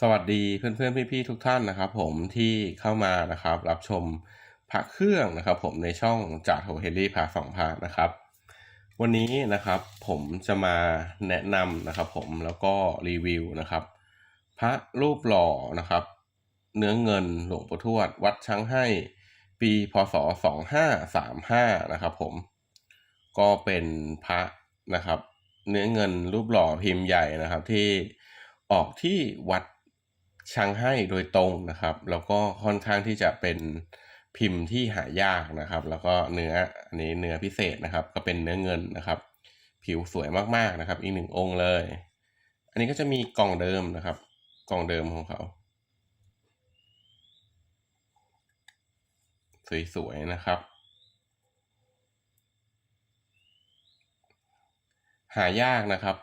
สวัสดีเพื่อนๆพี่ๆทุกท่านนะครับ ผมที่เข้ามานะครับ รับชมพระเครื่องนะครับ ผมในช่องจากโฮเฮลี่พาสองพานะครับ วันนี้นะครับผมจะมาแนะนำนะครับ ผมแล้วก็รีวิวนะครับ พระรูปหล่อนะครับ เนื้อเงินหลวงปู่ทวด วัดช้างให้ปีพศ 2535 นะครับ ผมก็เป็นพระนะครับ เนื้อเงินรูปหล่อพิมพ์ใหญ่นะครับที่ออกที่วัด ช้างให้โดยตรงนะครับ แล้วก็ค่อนข้างที่จะเป็นพิมพ์ที่หายากนะครับ แล้วก็เนื้ออันนี้เนื้อพิเศษนะครับ ก็เป็นเนื้อเงินนะครับ ผิวสวยมากๆนะครับ อีกหนึ่งองค์เลย อันนี้ก็จะมีกล่องเดิมนะครับ กล่องเดิมของเขา สวยๆนะครับ หายากนะครับ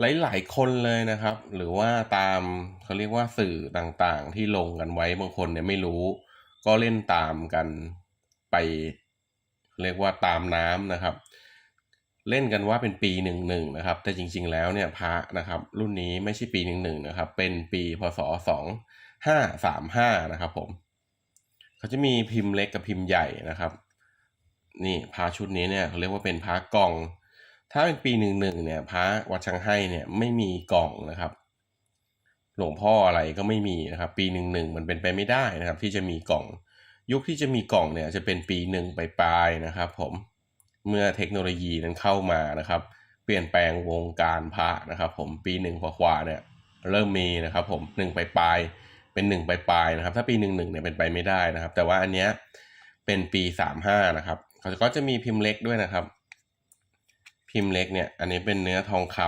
หลาย ๆ คนเลยนะครับ หรือว่าตามเขาเรียกว่าสื่อต่างๆ ที่ลงกันไว้บางคนเนี่ยไม่รู้ ก็เล่นตามกันไป เรียกว่าตามน้ำนะครับ เล่นกันว่าเป็นปีหนึ่งหนึ่งนะครับ แต่จริง ๆ แล้วเนี่ยพระนะครับ รุ่นนี้ไม่ใช่ปีหนึ่งหนึ่งนะครับ เป็นปีพศสองห้าสามห้านะครับผมเขาจะมีพิมพ์เล็กกับพิมพ์ใหญ่นะครับ นี่พระชุดนี้เนี่ยเขาเรียกว่าเป็นพระกล่อง ถ้าเป็นปีหนึ่งหนึ่งเนี่ยพระวัดชังให้เนี่ยไม่มีกล่องนะครับ หลวงพ่ออะไรก็ไม่มีนะครับ ปีหนึ่งหนึ่งมันเป็นไปไม่ได้นะครับ ที่จะมีกล่อง ยุคที่จะมีกล่องเนี่ยจะเป็นปีหนึ่งปลายๆนะครับ ผมเมื่อเทคโนโลยีนั้นเข้ามานะครับ เปลี่ยนแปลงวงการพระนะครับ ผมปีหนึ่งกว่าๆเนี่ยเริ่มมีนะครับ ผมหนึ่งปลายๆเป็นหนึ่งปลายๆนะครับ ถ้าปีหนึ่งหนึ่งเนี่ยเป็นไปไม่ได้นะครับ แต่ว่าอันเนี้ยเป็นปีสามห้านะครับเขาก็จะมีพิมพ์เล็กด้วยนะครับ พิมพ์เล็กเนี่ย อันนี้เป็นเนื้อทองค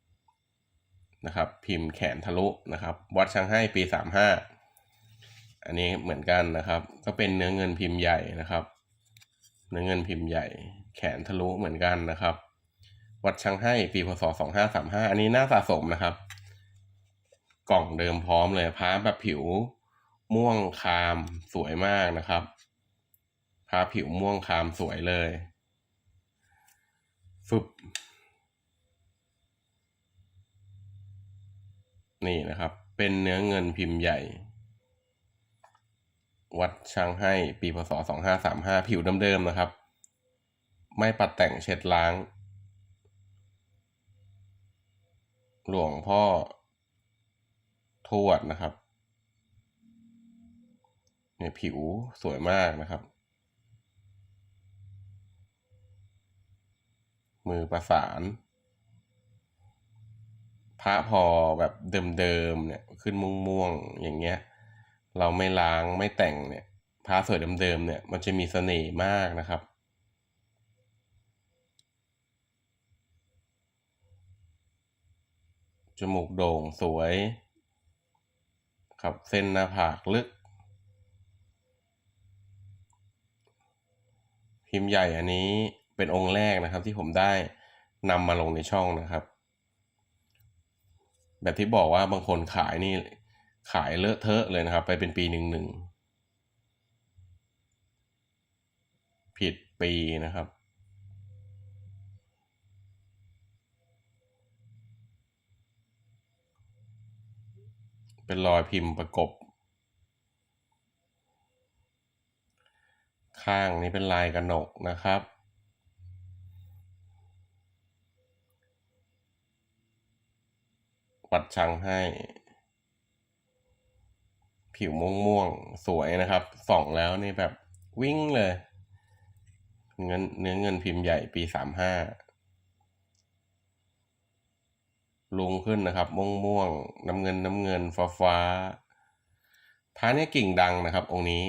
ำนะครับ พิมพ์แขนทะลุนะครับ วัดช้างให้ปีสามห้าอันนี้เหมือนกันนะครับ ก็เป็นเนื้อเงินพิมพ์ใหญ่นะครับ เนื้อเงินพิมพ์ใหญ่ แขนทะลุเหมือนกันนะครับ วัดช้างให้ปีพศสองห้าสามห้าอันนี้น่าสะสมนะครับ กล่องเดิมพร้อมเลยพระแบบผิวม่วงคามสวยมากนะครับพระผิวม่วงคามสวยเลย ฟึบนี่นะครับ เป็นเนื้อเงินพิมพ์ใหญ่ วัดช้างให้ปีพศสองห้าสามห้าผิวเดิมๆนะครับ ไม่ปัดแต่งเช็ดล้าง หลวงพ่อทวดนะครับเนี่ยผิวสวยมากนะครับ มือประสาน พระพอแบบเดิมๆเนี่ยขึ้นม่วงๆอย่างเงี้ย เราไม่ล้างไม่แต่งเนี่ยพระสวยเดิมๆเนี่ยมันจะมีเสน่ห์มากนะครับ จมูกโด่งสวย ครับเส้นหน้าผากลึก พิมพ์ใหญ่อันนี้ เป็นองค์แรกนะครับที่ผมได้นำมาลงในช่องนะครับ แบบที่บอกว่าบางคนขายนี่ขายเลอะเทอะเลยนะครับ ไปเป็นปีหนึ่งหนึ่งผิดปีนะครับ เป็นรอยพิมพ์ประกบ ข้างนี้เป็นลายกระหนกนะครับ วัดชังให้ ผิวม่วงม่วงสวยนะครับ ส่องแล้วนี่แบบวิ่งเลย เงินเนื้อเงินพิมพ์ใหญ่ปีสามห้าลุงขึ้นนะครับม่วงม่วงน้ำเงินน้ำเงินฟ้าฟ้าพระเนี่ยกิ่งดังนะครับ องค์นี้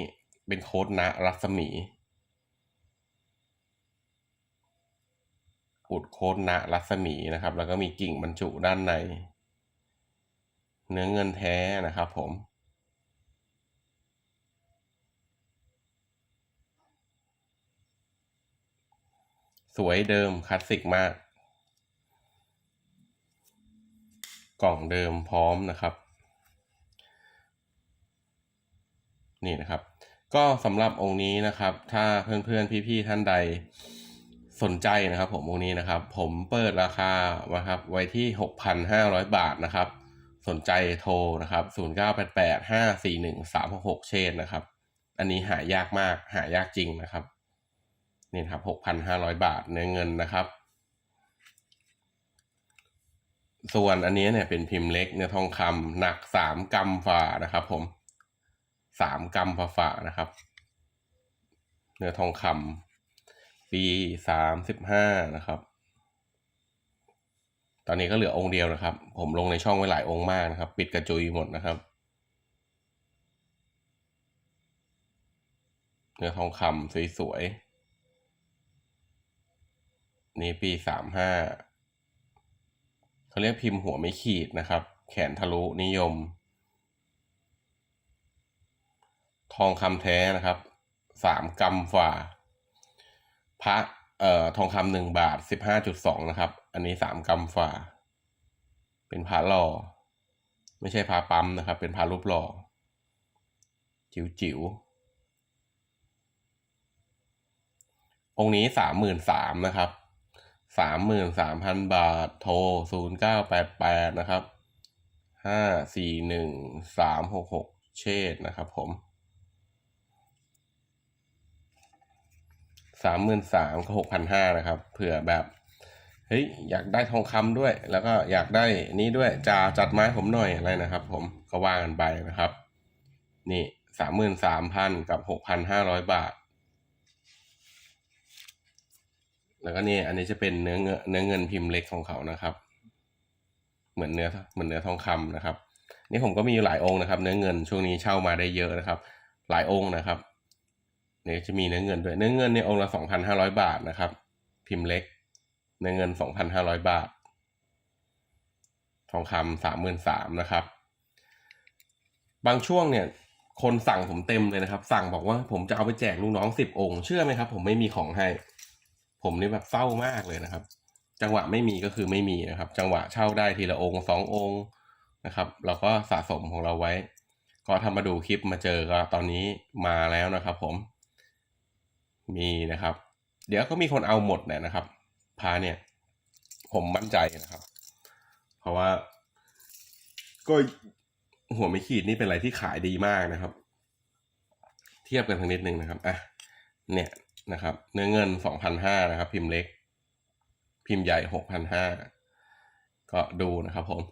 เป็นโคดนะรัศมีอุดโคดนะรัศมีนะครับ แล้วก็มีกิ่งบรรจุด้านใน เนื้อเงินแท้นะครับผม สวยเดิมคลาสสิกมาก กล่องเดิมพร้อมนะครับ นี่นะครับ ก็สำหรับองค์นี้นะครับ ถ้าเพื่อนๆ พี่ๆ ท่านใดสนใจนะครับผมองค์นี้นะครับ ผมเปิดราคานะครับไว้ที่ 6,500 บาทนะครับ สนใจโทรนะครับ 0988541366 เชนนะครับ อันนี้หายากมากหายากจริงนะครับนี่ครับ 6,500 บาทเนื้อเงินนะครับ ส่วนอันนี้เนี่ยเป็นพิมพ์เล็กเนื้อทองคำหนัก 3กรัมฝ่านะครับ ผม 3กรัมฝ่านะครับ เนื้อทองคำปี35นะครับ ตอนนี้ก็เหลือองค์เดียวนะครับ ผมลงในช่องไว้หลายองค์มากนะครับ ปิดกระจุยหมดนะครับ เนื้อทองคำสวยๆ นี่ปีสามห้าเขาเรียกพิมพ์หัวไม่ขีดนะครับ แขนทะลุนิยม ทองคำแท้นะครับสามกรัมฝ่า พระ เอ่อทองคำหนึ่งบาทสิบห้าจุดสองนะครับ อันนี้สามกรัมฝ่า เป็นพระหล่อ ไม่ใช่พระปั๊มนะครับ เป็นพระรูปหล่อ จิ๋วจิ๋วๆองค์นี้สามหมื่นสามนะครับสามหมื่นสามพันบาท โทรศูนย์เก้าแปดแปดนะครับห้าสี่หนึ่งสามหกหกเชษนะครับผม สามหมื่นสามก็หกพันห้านะครับ เผื่อแบบเฮ้ยอยากได้ทองคำด้วย แล้วก็อยากได้นี้ด้วยจะจัดไม้ผมหน่อยอะไรนะครับ ผมก็ว่ากันไปนะครับ นี่สามหมื่นสามพันกับหกพันห้าร้อยบาท แล้วก็นี่อันนี้จะเป็นเนื้อเงินเนื้อเงินพิมพ์เล็กของเขานะครับ เหมือนเนื้อเหมือนเนื้อทองคำนะครับ นี่ผมก็มีหลายองค์นะครับ เนื้อเงินช่วงนี้เช่ามาได้เยอะนะครับ หลายองค์นะครับ เนี่ยจะมีเนื้อเงินด้วย เนื้อเงินเนี่ยองค์ละสองพันห้าร้อยบาทนะครับ พิมพ์เล็ก เนื้อเงินสองพันห้าร้อยบาท ทองคำสามหมื่นสามนะครับ บางช่วงเนี่ย คนสั่งผมเต็มเลยนะครับ สั่งบอกว่าผมจะเอาไปแจกลูกน้องสิบองค์ เชื่อไหมครับ ผมไม่มีของให้ ผมนี่แบบเศร้ามากเลยนะครับ จังหวะไม่มีก็คือไม่มีนะครับ จังหวะเช่าได้ทีละองค์สององค์นะครับ เราก็สะสมของเราไว้ ก็ทำมาดูคลิปมาเจอก็ตอนนี้มาแล้วนะครับผม มีนะครับ เดี๋ยวก็มีคนเอาหมดเนี่ยนะครับ พาเนี่ย ผมมั่นใจนะครับ เพราะว่า ก็หัวไม่ขีดนี่เป็นอะไรที่ขายดีมากนะครับ เทียบกันทั้งนิดนึงนะครับอะเนี่ยนะครับ เนื้อเงินสองพันห้านะครับ พิมพ์เล็ก พิมพ์ใหญ่หกพันห้าก็ดูนะครับผม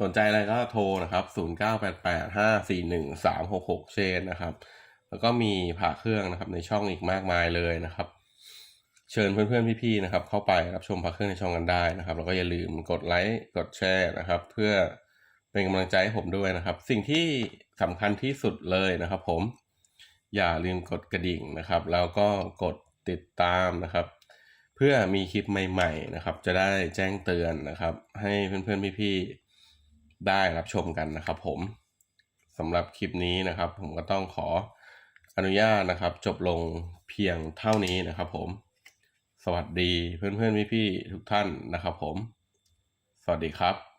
สนใจอะไรก็โทรนะครับศูนย์เก้าแปดแปดห้าสี่หนึ่งสามหกหกเชนนะครับ แล้วก็มีผ่าเครื่องนะครับในช่องอีกมากมายเลยนะครับ เชิญเพื่อนๆพี่ๆนะครับ เข้าไปรับชมผ่าเครื่องในช่องกันได้นะครับแล้วก็อย่าลืมกดไลค์กดแชร์นะครับ เพื่อเป็นกำลังใจให้ผมด้วยนะครับ สิ่งที่สำคัญที่สุดเลยนะครับ ผมอย่าลืมกดกระดิ่งนะครับ แล้วก็กดติดตามนะครับ เพื่อมีคลิปใหม่ ๆนะครับ จะได้แจ้งเตือนนะครับ ให้เพื่อนๆพี่ๆได้รับชมกันนะครับ ผมสำหรับคลิปนี้นะครับ ผมก็ต้องขอ อนุญาตนะครับ จบลงเพียงเท่านี้นะครับผม สวัสดีเพื่อนๆพี่ๆทุกท่านนะครับผม สวัสดีครับ